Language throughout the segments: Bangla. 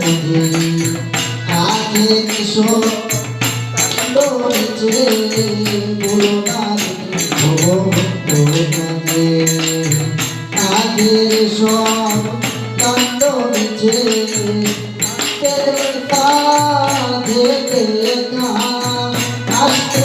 পুজুরি আগে কিশো দৌড়েছে বুড়ো নাচে আগে সব কাণ্ড নিচে দেখতে আসতে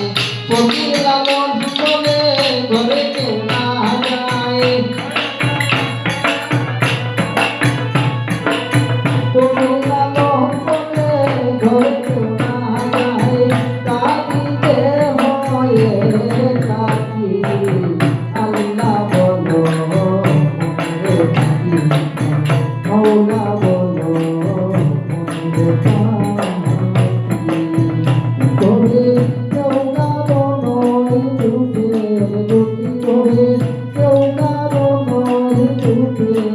do do do